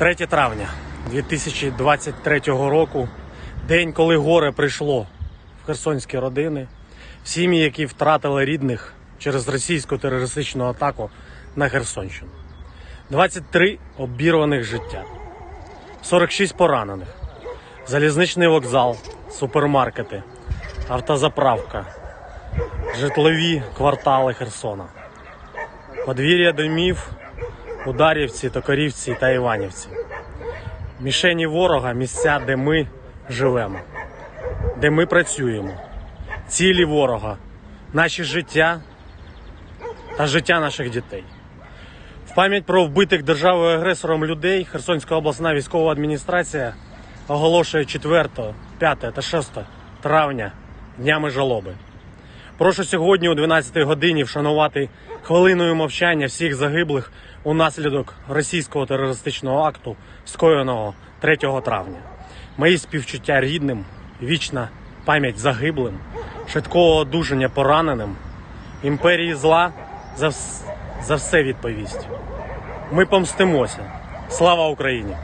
3 травня 2023 року, день, коли горе прийшло в херсонські родини, в сім'ї, які втратили рідних через російську терористичну атаку на Херсонщину. 23 обірваних життя, 46 поранених, залізничний вокзал, супермаркети, автозаправка, житлові квартали Херсона, подвір'я домів, Ударівці, Токарівці та Іванівці. Мішені ворога місця, де ми живемо, де ми працюємо, цілі ворога, наші життя та життя наших дітей. В пам'ять про вбитих державою агресором людей Херсонська обласна військова адміністрація оголошує 4, 5 та 6 травня днями жалоби. Прошу сьогодні о 12 годині вшанувати хвилиною мовчання всіх загиблих унаслідок російського терористичного акту, скоєного 3 травня. Мої співчуття рідним, вічна пам'ять загиблим, швидкого одужання пораненим, імперії зла за, за все відповість. Ми помстимося. Слава Україні!